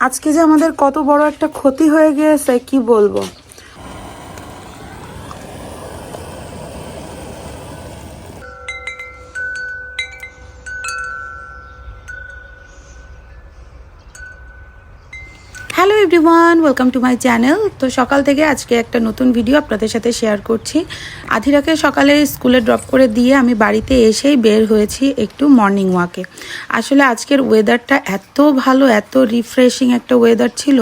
আজকে যে আমাদের কত বড় একটা ক্ষতি হয়ে গিয়েছে কি বলব? Everyone welcome to my channel তো সকাল থেকে আজকে একটা নতুন ভিডিও আপনাদের সাথে শেয়ার করছি। আধিরাকে সকালে স্কুলে ড্রপ করে দিয়ে আমি বাড়িতে এসেই বের হয়েছি একটু মর্নিং ওয়াকে আসলে আজকের ওয়েদারটা এত ভালো, এত রিফ্রেশিং একটা ওয়েদার ছিল,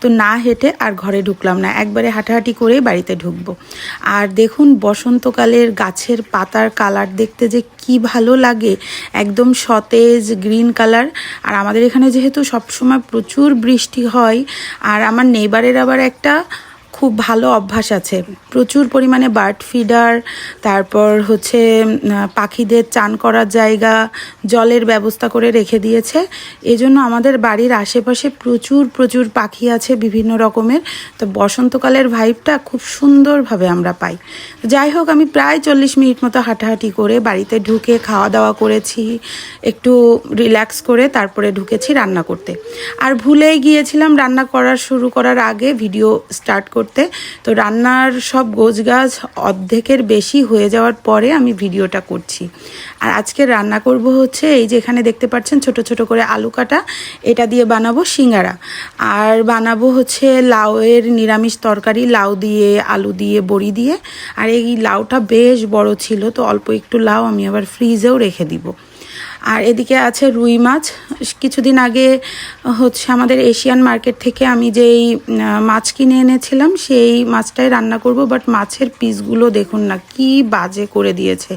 তো না হেঁটে আর ঘরে ঢুকলাম না। একবারে হাঁটাহাঁটি করেই বাড়িতে ঢুকবো। আর দেখুন, বসন্তকালের গাছের পাতার কালার দেখতে যে কি ভালো লাগে। একদম সতেজ গ্রিন কালার আর আমাদের এখানে যেহেতু সবসময় প্রচুর বৃষ্টি হয় আর আমার নেইবারের আবার একটা খুব ভালো অভ্যাস আছে। প্রচুর পরিমাণে বার্ড ফিডার, তারপর হচ্ছে পাখিদের চান করার জায়গা, জলের ব্যবস্থা করে রেখে দিয়েছে। এজন্য আমাদের বাড়ির আশেপাশে প্রচুর প্রচুর পাখি আছে বিভিন্ন রকমের। তো বসন্তকালের ভাইবটা খুব সুন্দরভাবে আমরা পাই। যাই হোক, আমি প্রায় চল্লিশ মিনিট মতো হাঁটাহাঁটি করে বাড়িতে ঢুকে খাওয়া দাওয়া করেছি, একটু রিল্যাক্স করে তারপরে ঢুকেছি রান্না করতে। আর ভুলেই গিয়েছিলাম রান্না করার, শুরু করার আগে ভিডিও স্টার্ট করতে। তো রান্নার সব গোছগাছ অর্ধেকের বেশি হয়ে যাওয়ার পরে আমি ভিডিওটা করছি। আর আজকে রান্না করব হচ্ছে এই যে এখানে দেখতে পাচ্ছেন ছোট ছোট করে আলু কাটা। এটা দিয়ে বানাবো সিঙ্গারা। আর বানাবো হচ্ছে লাউয়ের নিরামিষ তরকারি, লাউ দিয়ে, আলু দিয়ে, বড়ি দিয়ে। আর এই লাউটা বেশ বড় ছিল, তো অল্প একটু লাউ আমি আবার ফ্রিজেও রেখে দিব। আর এদিকে আছে রুই মাছ। কিছুদিন আগে, হচ্ছে আমাদের এশিয়ান মার্কেট থেকে আমি যেই মাছ কিনে এনেছিলাম, সেই মাছটাই রান্না করব বাট মাছের পিসগুলো দেখুন না, কি বাজে করে দিয়েছে।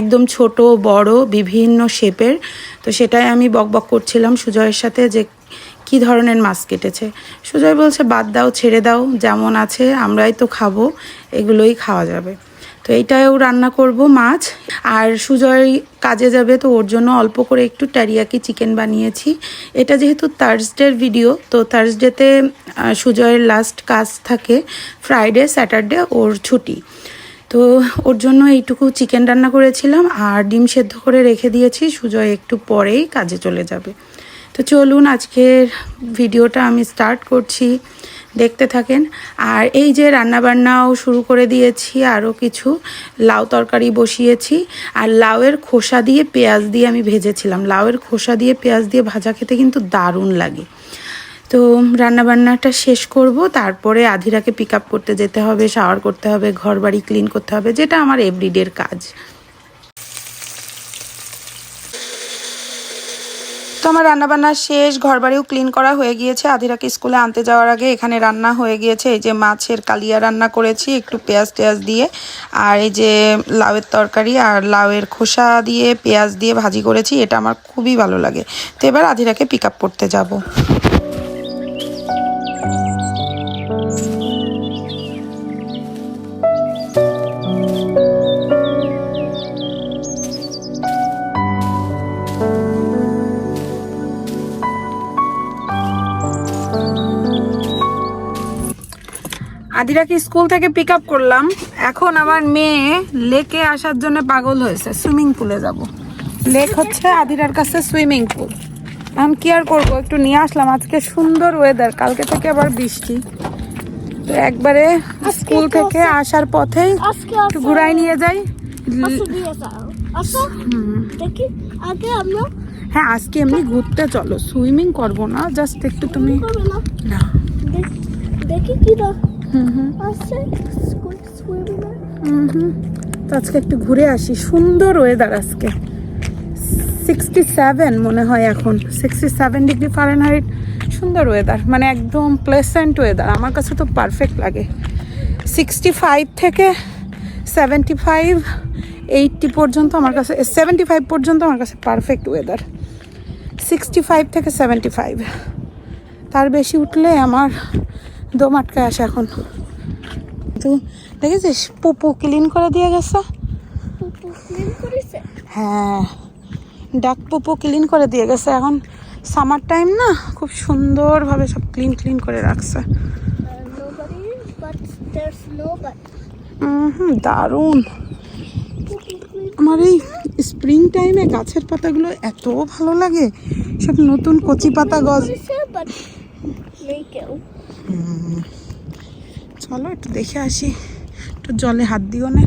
একদম ছোট, বড়, বিভিন্ন শেপের। তো সেটাই আমি বকবক করছিলাম সুজয়ের সাথে যে কি ধরনের মাছ কেটেছে। সুজয় বলছে, বাদ দাও, ছেড়ে দাও, যেমন আছে, আমরাই তো খাব, এগুলোই খাওয়া যাবে। তো এইটাও রান্না করব মাছ। আর সুজয় কাজে যাবে, তো ওর জন্য অল্প করে একটু টারিয়াকি চিকেন বানিয়েছি। এটা যেহেতু থার্সডের ভিডিও তো থার্সডেতে সুজয়ের লাস্ট কাজ থাকে ফ্রাইডে স্যাটারডে ওর ছুটি। তো ওর জন্য এইটুকু চিকেন রান্না করেছিলাম, আর ডিম সেদ্ধ করে রেখে দিয়েছি। সুজয় একটু পরেই কাজে চলে যাবে। তো চলুন, আজকের ভিডিওটা আমি স্টার্ট করছি। দেখতে থাকেন। আর এই যে রান্নাবান্নাও শুরু করে দিয়েছি আরও কিছু। লাউ তরকারি বসিয়েছি, আর লাউয়ের খোসা দিয়ে পেঁয়াজ দিয়ে আমি ভেজেছিলাম। লাউয়ের খোসা দিয়ে পেঁয়াজ দিয়ে ভাজা খেতে কিন্তু দারুণ লাগে। তো রান্নাবান্নাটা শেষ করব, তারপরে আধিরাকে পিক আপ করতে যেতে হবে শাওয়ার করতে হবে ঘর বাড়ি ক্লিন করতে হবে, যেটা আমার এভরিডের কাজ। তো আমার রান্নাবান্না শেষ ঘর বাড়িও ক্লিন করা হয়ে গিয়েছে। আধিরাকে স্কুলে আনতে যাওয়ার আগে এখানে রান্না হয়ে গিয়েছে। এই যে মাছের কালিয়া রান্না করেছি, একটু পেঁয়াজ টেয়াজ দিয়ে। আর এই যে লাউয়ের তরকারি আর লাউয়ের খোসা দিয়ে, পেঁয়াজ দিয়ে ভাজি করেছি, এটা আমার খুবই ভালো লাগে। তো এবার আধিরাকে পিক আপ করতে যাব। আদিরাকে স্কুল থেকে পিক আপ করলাম। এখন আমার মেয়ে লেকে আসার জন্য পাগল হয়েছে সুইমিং পুলে যাব। লেক হচ্ছে আদিরার কাছে সুইমিং পুল এখন কি আর করব একটু নিয়ে আসলাম। আজকে সুন্দর ওয়েদার কালকে থেকে আবার বৃষ্টি। তো একবারে স্কুল থেকে আসার পথেই একটু ঘুরাই নিয়ে যাই। হ্যাঁ আজকে এমনি ঘুরতে চলো। সুইমিং করব না জাস্ট একটু তুমি না। না। দেখি কি হুম হুম তো আজকে একটু ঘুরে আসি। সুন্দর ওয়েদার আজকে। সিক্সটি সেভেন মনে হয় এখন। সিক্সটি সেভেন ডিগ্রি ফারেনহাইট সুন্দর ওয়েদার মানে একদম প্লেসেন্ট ওয়েদার আমার কাছে তো পারফেক্ট লাগে। সিক্সটি ফাইভ থেকে সেভেন্টি ফাইভ এইটটি পর্যন্ত আমার কাছে সেভেন্টি ফাইভ পর্যন্ত আমার কাছে পারফেক্ট ওয়েদার সিক্সটি ফাইভ থেকে সেভেন্টি ফাইভ তার বেশি উঠলে আমার দম আটকে আসে এখন। তুই দেখেছিস? পুপু ক্লিন করে দিয়ে গেছে। হ্যাঁ। ডাক পুপু ক্লিন করে দিয়ে গেছে এখন। সামার টাইম না খুব সুন্দরভাবে সব ক্লিন ক্লিন করে রাখছে। দারুণ। আমার এই স্প্রিং টাইমে গাছের পাতাগুলো এত ভালো লাগে। সব নতুন কচি পাতা গজ চলো একটু দেখে আসি। একটু জলে হাত দিও না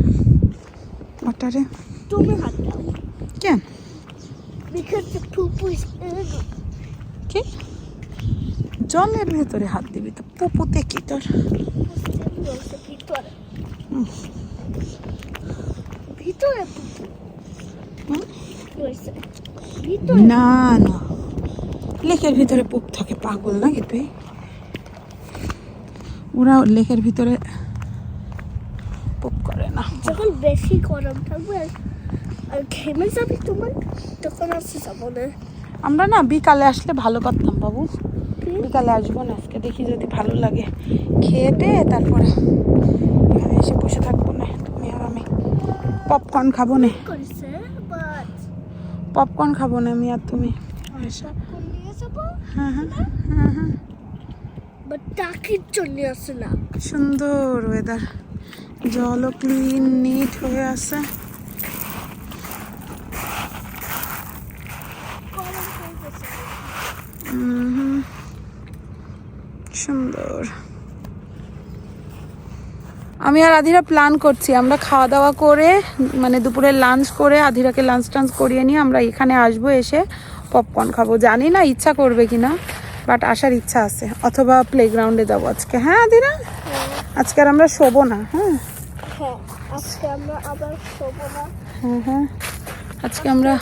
ওটারে তুমি হাত দাও। কেন কি? জলের ভেতরে হাত দিবি তো পুপুতে কি তোর। ভিতরে না না। লেকের ভিতরে পুপ থাকে পাগল নাকি তুই? ওরা লেকের ভিতরে পুপ করে না। যখন বেশি গরম থাকবে আর- ঘেমে যাবে তোমার তখন আসতে যাব না। আমরা না বিকালে আসলে ভালো করতাম বাবু? বিকালে আসব না আজকে দেখি যদি ভালো লাগে। খেয়ে তারপরে এখানে এসে বসে থাকব না তুমি আর আমি। পপকর্ন খাব না। পপকর্ন খাব না আমি আর তুমি। যাব? হ্যাঁ হ্যাঁ। হ্যাঁ হ্যাঁ। জন্য আসে না। সুন্দর ওয়েদার জলও ক্লিন নিট হয়ে আছে। সুন্দর। আমি আর আধিরা প্ল্যান করছি আমরা খাওয়া দাওয়া করে মানে দুপুরে লাঞ্চ করে আধিরাকে লাঞ্চ টাঞ্চ করিয়ে নিয়ে আমরা এখানে আসব এসে পপকর্ন খাব। জানি না ইচ্ছা করবে কিনা। বাট আসার ইচ্ছা আছে। অথবা প্লেগ্রাউন্ডে যাব আজকে। হ্যাঁ আধিরা আজকে আর আমরা শোবো না হ্যাঁ? হ্যাঁ আজকে আমরা হ্যাঁ হ্যাঁ। আজকে আমরা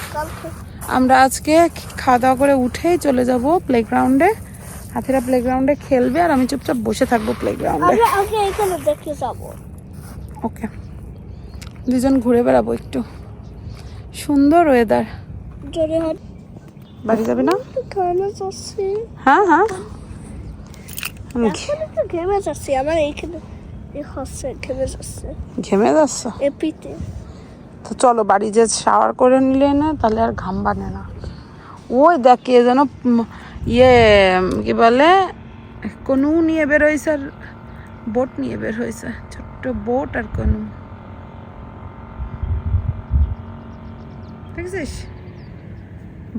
আমরা আজকে খাওয়া দাওয়া করে উঠেই চলে যাব প্লেগ্রাউন্ডে হাতিরা প্লেগ্রাউন্ডে খেলবে আর আমি চুপচাপ বসে থাকব প্লেগ্রাউন্ডে ওকে। দুজন ঘুরে বেড়াবো একটু। সুন্দর ওয়েদার বাড়ি যাবে না? ঘেমে যাচ্ছি। হ্যাঁ হ্যাঁ। আমি এখন একটু ঘেমে যাচ্ছি আমার এইখানে এই হচ্ছে ঘেমে যাচ্ছে। ঘেমে যাচ্ছ? এপিতে। তো চলো বাড়ি যে শাওয়ার করে নিলে না তাহলে আর ঘাম বানে না। ওই দেখ কে যেন ইয়ে কি বলে কনু নিয়ে বের হয়েছে আর বোট নিয়ে বের হয়েছে। ছোট্ট বোট আর কনু। দেখছিস?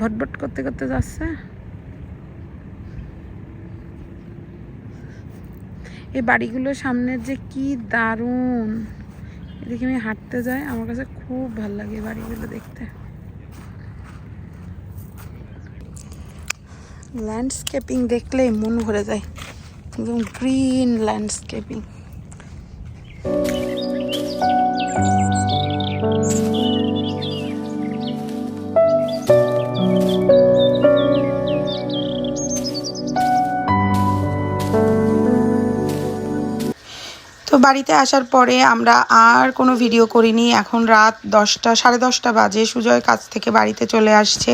ভটভট করতে করতে যাচ্ছে। এই বাড়িগুলোর সামনের যে কি দারুণ। এদিকে আমি হাঁটতে যাই, আমার কাছে খুব ভালো লাগে বাড়িগুলো দেখতে। ল্যান্ডস্কেপিং দেখলেই মন ভরে যায়, একদম গ্রিন ল্যান্ডস্কেপিং তো বাড়িতে আসার পরে আমরা আর কোনো ভিডিও করিনি। এখন রাত দশটা, সাড়ে দশটা বাজে। সুজয় কাজ থেকে বাড়িতে চলে আসছে।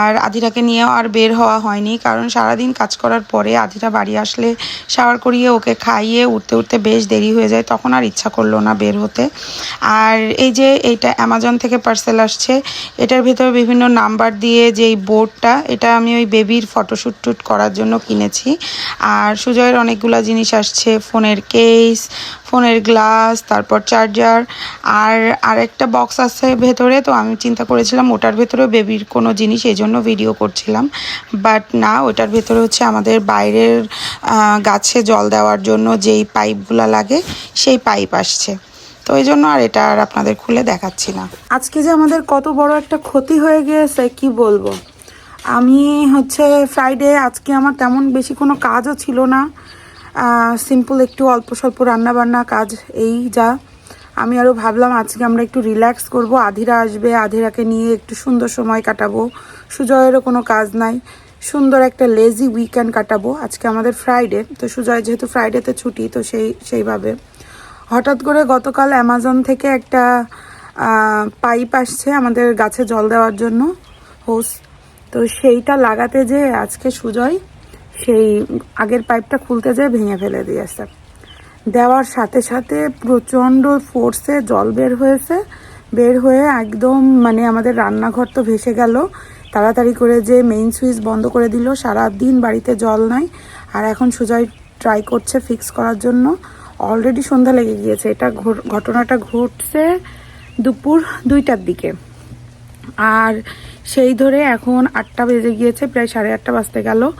আর আধিরাকে নিয়েও আর বের হওয়া হয়নি। কারণ সারাদিন কাজ করার পরে আধিরা বাড়ি আসলে শাওয়ার করিয়ে ওকে খাইয়ে উঠতে উঠতে বেশ দেরি হয়ে যায়। তখন আর ইচ্ছা করল না বের হতে। আর এই যে এইটা অ্যামাজন থেকে পার্সেল আসছে, এটার ভেতরে বিভিন্ন নাম্বার দিয়ে যেই বোর্ডটা এটা আমি ওই বেবির ফটোশ্যুট টুট করার জন্য কিনেছি। আর সুজয়ের অনেকগুলো জিনিস আসছে, ফোনের কেস ফোনের গ্লাস, তারপর চার্জার আর আরেকটা বক্স আছে ভেতরে, তো আমি চিন্তা করেছিলাম ওটার ভেতরেও বেবির কোনো জিনিস, এই জন্য ভিডিও করছিলাম। বাট না, ওটার ভেতরে হচ্ছে আমাদের বাইরের গাছে জল দেওয়ার জন্য যেই পাইপগুলো লাগে, সেই পাইপ আসছে। তো এই জন্য আর এটা আর আপনাদের খুলে দেখাচ্ছি না। আজকে যে আমাদের কত বড় একটা ক্ষতি হয়ে গিয়েছে, কি বলব? আমি হচ্ছে ফ্রাইডে আজকে আমার তেমন বেশি কোনো কাজও ছিল না। সিম্পল একটু অল্প স্বল্প রান্নাবান্না কাজ এই যা। আমি আরও ভাবলাম, আজকে আমরা একটু রিল্যাক্স করব। আধিরা আসবে, আধিরাকে নিয়ে একটু সুন্দর সময় কাটাবো। সুজয়েরও কোনো কাজ নাই। সুন্দর একটা লেজি উইকেন্ড কাটাবো। আজকে আমাদের ফ্রাইডে তো সুজয় যেহেতু ফ্রাইডেতে ছুটি, তো সেই, সেইভাবে। হঠাৎ করে গতকাল অ্যামাজন থেকে একটা পাইপ আসছে আমাদের গাছে জল দেওয়ার জন্য হোস তো সেইটা লাগাতে যে আজকে সুজয় সেই আগের পাইপটা খুলতে যেয়ে ভেঙে ফেলে দিয়েছে। দেওয়ার সাথে সাথে প্রচণ্ড ফোর্সে জল বের হয়েছে। বের হয়ে একদম মানে আমাদের রান্নাঘর তো ভেসে গেল। তাড়াতাড়ি করে যে মেইন সুইচ বন্ধ করে দিল। সারা দিন বাড়িতে জল নাই। আর এখন সুজয় ট্রাই করছে ফিক্স করার জন্য। অলরেডি সন্ধ্যা লেগে গিয়েছে। এটা ঘট- ঘটনাটা ঘটছে দুপুর দুইটার দিকে। আর সেই ধরে এখন আটটা বেজে গিয়েছে, প্রায় সাড়ে আটটা বাজতে গেল।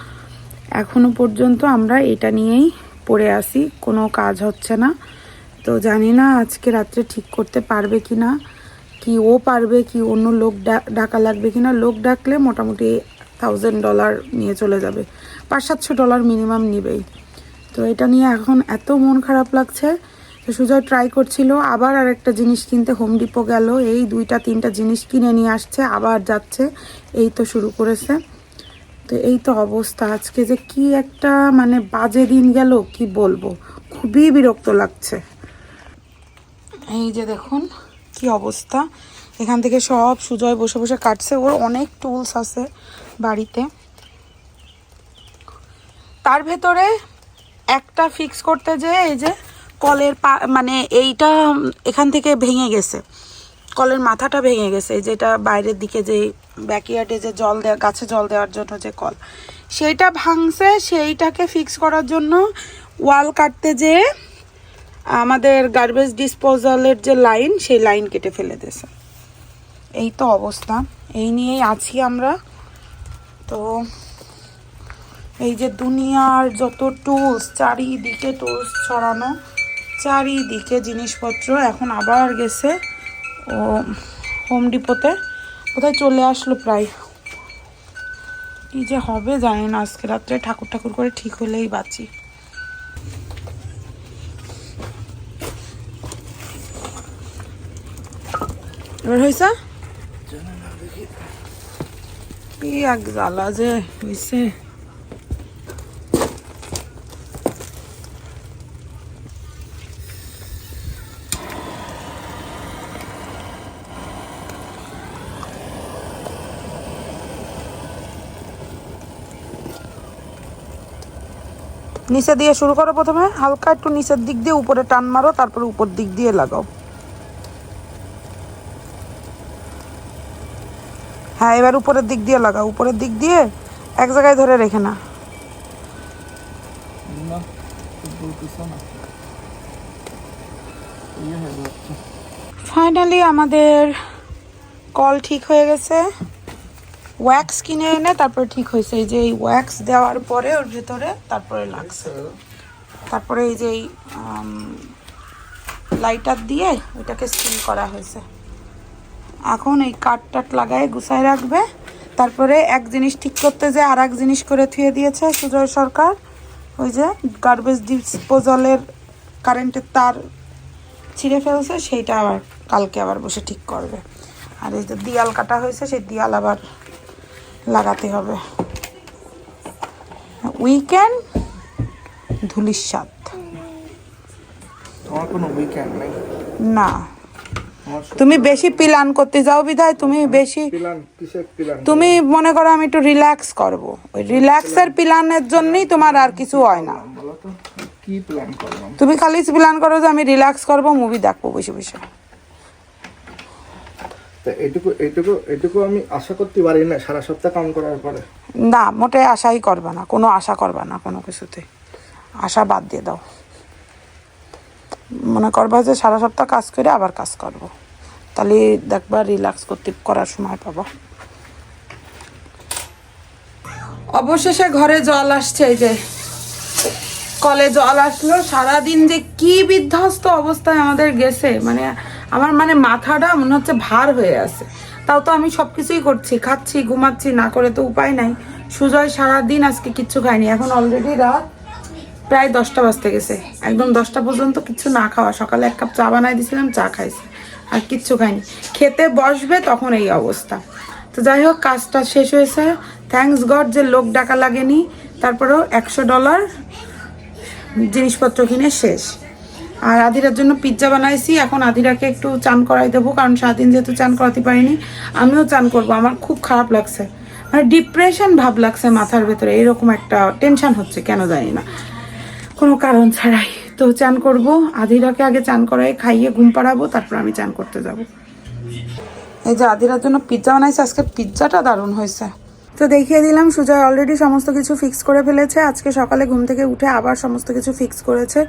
এখনও পর্যন্ত আমরা এটা নিয়েই পড়ে আসি কোনো কাজ হচ্ছে না। তো জানি না আজকে রাত্রে ঠিক করতে পারবে কি না কি ও পারবে, কি অন্য লোক ডাকা লাগবে কি না লোক ডাকলে মোটামুটি থাউজেন্ড ডলার নিয়ে চলে যাবে। পাঁচ সাতশো ডলার মিনিমাম নিবেই। তো এটা নিয়ে এখন এত মন খারাপ লাগছে, তো সুজয় ট্রাই করছিল, আবার আর একটা জিনিস কিনতে হোম ডিপো গেল, এই দুইটা, তিনটা জিনিস কিনে নিয়ে আসছে, আবার যাচ্ছে, এই তো শুরু করেছে। তো এই তো অবস্থা। আজকে যে কি একটা মানে বাজে দিন গেল, কি বলব? খুবই বিরক্ত লাগছে। এই যে দেখুন, কি অবস্থা। এখান থেকে সব সুজয় বসে বসে কাটছে। ওর অনেক টুলস আছে বাড়িতে। তার ভেতরে একটা ফিক্স করতে যে এই যে কলের পা মানে এইটা এখান থেকে ভেঙে গেছে। কলের মাথাটা ভেঙে গেছে যেটা বাইরের দিকে যে ব্যাকইয়ার্ডে যে জল দেওয়া গাছে জল দেওয়ার জন্য যে কল, সেইটা ভাঙছে, সেইটাকে ফিক্স করার জন্য ওয়াল কাটতে যে আমাদের গার্বেজ ডিসপোজালের যে লাইন সেই লাইন কেটে ফেলে দিয়েছে। এই তো অবস্থা, এই নিয়েই আছি আমরা। তো এই যে দুনিয়ার যত টুলস চারিদিকে টুলস ছড়ানো, চারিদিকে জিনিসপত্র এখন আবার গেছে। ও হোম ডিপোতে কোথায় চলে আসলো প্রায়। কি যে হবে জানি না, আজকে রাত্রে ঠাকুর ঠাকুর করে ঠিক হলেই বাঁচি। এবার কি এক জ্বালা যে হয়েছে। নিচে দিয়ে শুরু করো প্রথমে হালকা একটু নিচের দিক দিয়ে উপরে টান মারো তারপরে উপর দিক দিয়ে লাগাও। হ্যাঁ এবার উপরের দিক দিয়ে লাগাও উপরের দিক দিয়ে এক জায়গায় ধরে রেখে না না। ইয়ে ফাইনালি আমাদের কল ঠিক হয়ে গেছে। ওয়্যাক্স কিনে এনে তারপরে ঠিক হয়েছে। এই যে এই ওয়্যাক্স দেওয়ার পরে ওর ভেতরে তারপরে লাগছে। তারপরে এই যে এই লাইটার দিয়ে ওইটাকে সিল করা হয়েছে। এখন এই কাঠ টাট লাগায় গুছায় রাখবে। তারপরে এক জিনিস ঠিক করতে যে আর এক জিনিস করে থুয়ে দিয়েছে সুজয় সরকার। ওই যে গার্বেজ ডিসপোজালের কারেন্টের তার ছিঁড়ে ফেলছে, সেইটা আবার কালকে আবার বসে ঠিক করবে। আর এই যে দিয়াল কাটা হয়েছে, সেই দিয়াল আবার লাগাতে হবে। উইকেন্ড ধুলির স্বাদ আমার কোনো উইকেন্ড নেই? না। তুমি বেশি প্ল্যান করতে যাও বিধায় তুমি বেশি কিসের প্ল্যান? তুমি মনে করো আমি একটু রিল্যাক্স করব। ওই রিল্যাক্সের প্ল্যানের জন্যই তোমার আর কিছু হয় না। তুমি খালি প্ল্যান করো যে আমি রিল্যাক্স করব মুভি দেখব বসে বসে। তা এটুকু এটুকু এটুকু আমি আশা করতে পারি না, সারা সপ্তাহ কাম করার পরে। না, মোটে আশাই করবে না, কোনো আশা করবে না কোনো কিছুতে। আশা বাদ দিয়ে দাও। মনে করবা যে সারা সপ্তাহ কাজ করে আবার কাজ করব। তাহলে দেখবা রিল্যাক্স করতে করার সময় পাবো। অবশেষে ঘরে জল আসছে যে। কলে জল আসলো, সারাদিন যে কি বিধ্বস্ত অবস্থায় আমাদের গেছে মানে আমার মানে মাথাটা মনে হচ্ছে ভার হয়ে আছে। তাও তো আমি সব কিছুই করছি, খাচ্ছি, ঘুমাচ্ছি, না করে তো উপায় নাই। সুজয় সারাদিন আজকে কিচ্ছু খায়নি, এখন অলরেডি রাত প্রায় দশটা বাজতে গেছে। একদম দশটা পর্যন্ত কিছু না খাওয়া। সকালে এক কাপ চা বানাই দিয়েছিলাম, চা খাইছে, আর কিচ্ছু খাইনি। খেতে বসবে তখন এই অবস্থা। তো যাই হোক, কাজটা শেষ হয়েছে। থ্যাঙ্কস গড যে লোক ডাকা লাগেনি। তারপরেও একশো ডলার জিনিসপত্র কিনে শেষ। আর আদিরার জন্য পিৎজা বানাইছি। এখন আদিরাকে একটু চান করাই দেবো, কারণ সারাদিন যেহেতু চান করাতে পারিনি, আমিও চান করব। আমার খুব খারাপ লাগছে। মানে ডিপ্রেশন ভাব লাগছে মাথার ভেতরে। এরকম একটা টেনশন হচ্ছে, কেন জানি না। কোনো কারণ ছাড়াই তো চান করব। আদিরাকে আগে চান করাই, খাইয়ে ঘুম পাড়াবো, তারপর আমি চান করতে যাব। এই যে আদিরার জন্য পিৎজা বানাইছি, আজকে পিৎজাটা দারুণ হয়েছে। তো দেখিয়ে দিলাম, সুজয় অলরেডি সমস্ত কিছু ফিক্স করে ফেলেছে। আজকে সকালে ঘুম থেকে উঠে আবার সমস্ত কিছু ফিক্স করেছে।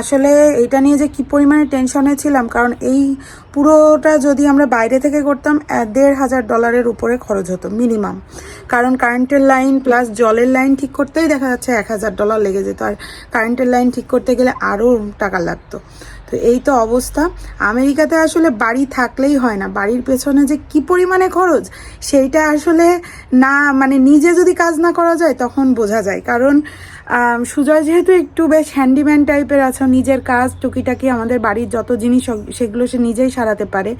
আসলে এটা নিয়ে যে কি পরিমাণে টেনশনে ছিলাম, কারণ এই পুরোটা যদি আমরা বাইরে থেকে করতাম দেড় হাজার ডলারের উপরে খরচ হতো মিনিমাম কারণ কারেন্টের লাইন প্লাস জলের লাইন ঠিক করতেই দেখা যাচ্ছে এক হাজার ডলার লেগে যেত, আর কারেন্টের লাইন ঠিক করতে গেলে আরও টাকা লাগতো। তো এই তো অবস্থা। আমেরিকাতে আসলে বাড়ি থাকলেই হয় না। বাড়ির পেছনে যে কি পরিমাণে খরচ, সেইটা আসলে না মানে নিজে যদি কাজ না করা যায় তখন বোঝা যায়। কারণ সুজয় যেহেতু একটু বেশ হ্যান্ডিম্যান টাইপের আছে নিজের কাজ, টুকিটাকি আমাদের বাড়ির যত জিনিস সেগুলো সে নিজেই সারাতে পারে।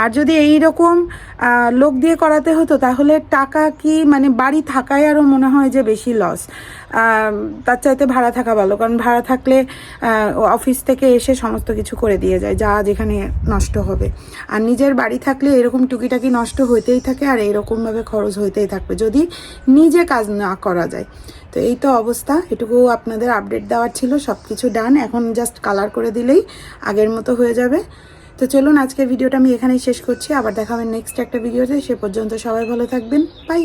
আর যদি এই রকম লোক দিয়ে করাতে হতো, তাহলে টাকা কি মানে বাড়ি থাকায় আরও মনে হয় যে বেশি লস তার চাইতে ভাড়া থাকা ভালো, কারণ ভাড়া থাকলে অফিস থেকে এসে সমস্ত কিছু করে দিয়ে যায়, যা যেখানে নষ্ট হবে। আর নিজের বাড়ি থাকলে এরকম টুকিটাকি নষ্ট হইতেই থাকে, আর এইরকমভাবে খরচ হইতেই থাকবে, যদি নিজে কাজ না করা যায়। তো এই তো অবস্থা। এটুকু আপনাদের আপডেট দেওয়ার ছিল সব কিছু ডান এখন জাস্ট কালার করে দিলেই আগের মতো হয়ে যাবে। তো চলুন আজকের ভিডিওটা আমি এখানেই শেষ করছি। আবার দেখা নেক্সট একটা ভিডিওতে সে পর্যন্ত সবাই ভালো থাকবেন। বাই